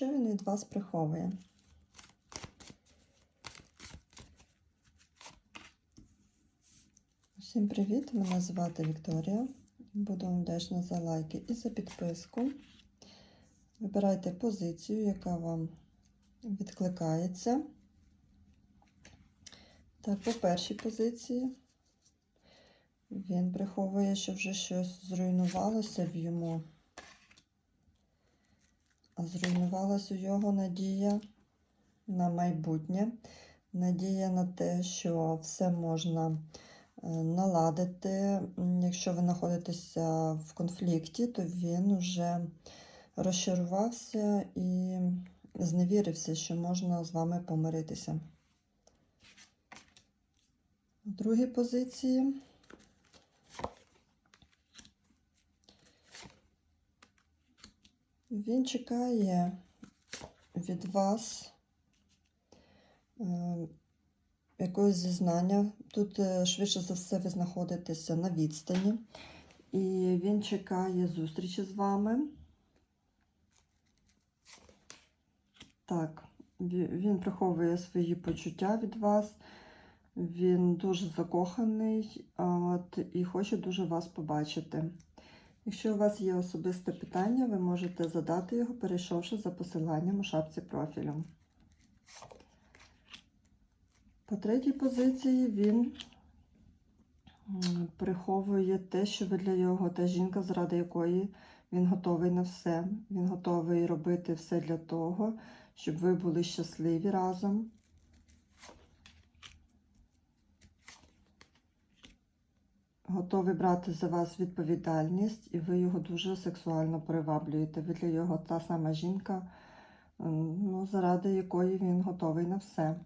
Що він від вас приховує? Всім привіт! Мене звати Вікторія. Буду вам вдячна за лайки і за підписку. Вибирайте позицію, яка вам відкликається. Так, по першій позиції він приховує, що вже щось зруйнувалося в йому. Зруйнувалась у його надія на майбутнє, надія на те, що все можна е, наладити. Якщо ви знаходитеся в конфлікті, то він вже розчарувався і зневірився, що можна з вами помиритися. В другій позиції він чекає від вас е, якогось зізнання. Тут е, швидше за все ви знаходитеся на відстані, і він чекає зустрічі з вами. Так, він приховує свої почуття від вас. Він дуже закоханий от, і хоче дуже вас побачити. Якщо у вас є особисте питання, ви можете задати його, перейшовши за посиланням у шапці профілю. По третій позиції він приховує те, що ви для його та жінка, заради якої він готовий на все. Він готовий робити все для того, щоб ви були щасливі разом. Готовий брати за вас відповідальність, і ви його дуже сексуально приваблюєте. Ви для його та сама жінка, ну, заради якої він готовий на все.